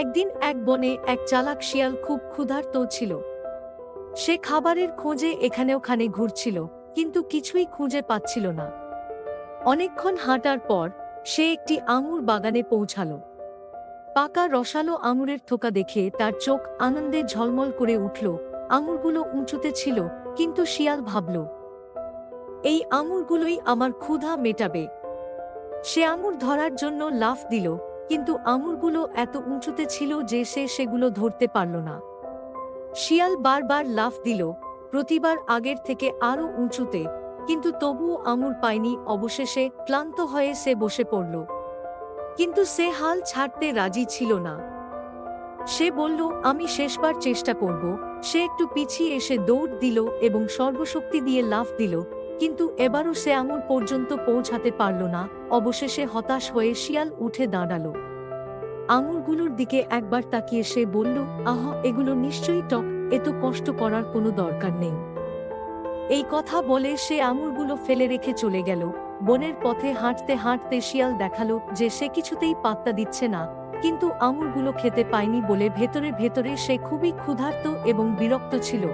একদিন এক বনে এক চালাক শিয়াল খুব ক্ষুধার্ত ছিল। সে খাবারের খোঁজে এখানে ওখানে ঘুরছিল, কিন্তু কিছুই খুঁজে পাচ্ছিল না। অনেকক্ষণ হাঁটার পর সে একটি আঙুর বাগানে পৌঁছালো। পাকা রসালো আঙুরের থোকা দেখে তার চোখ আনন্দে ঝলমল করে উঠল, আঙুরগুলো উঁচুতে ছিল, কিন্তু শিয়াল ভাবল, এই আঙুরগুলোই আমার ক্ষুধা মেটাবে। সে আঙুর ধরার জন্য লাফ দিল কিন্তু আঙুরগুলো এত উঁচুতে ছিল যে সে সেগুলো ধরতে পারল না। শিয়াল বারবার লাফ দিল, প্রতিবার আগের থেকে আরও উঁচুতে, কিন্তু তবুও আঙুর পায়নি, অবশেষে ক্লান্ত হয়ে সে বসে পড়ল। কিন্তু সে হাল ছাড়তে রাজি ছিল না। সে বলল, আমি শেষবার চেষ্টা করব। সে একটু পিছিয়ে এসে দৌড় দিল এবং সর্বশক্তি দিয়ে লাফ দিল কিন্তু এবারও সে আঙুর পর্যন্ত পৌঁছাতে পারল না। অবশেষে হতাশ হয়ে শিয়াল উঠে দাঁড়াল। আঙুরগুলোর দিকে একবার তাকিয়ে সে বলল, আহ, এগুলো নিশ্চয়ই টক এত কষ্ট করার কোনো দরকার নেই। এই কথা বলে সে আঙুরগুলো ফেলে রেখে চলে গেল। বনের পথে হাঁটতে হাঁটতে শিয়াল দেখাল যে সে কিছুতেই পাত্তা দিচ্ছে না, কিন্তু আঙুরগুলো খেতে পায়নি বলে ভেতরে ভেতরে সে খুবই ক্ষুধার্ত এবং বিরক্ত ছিল।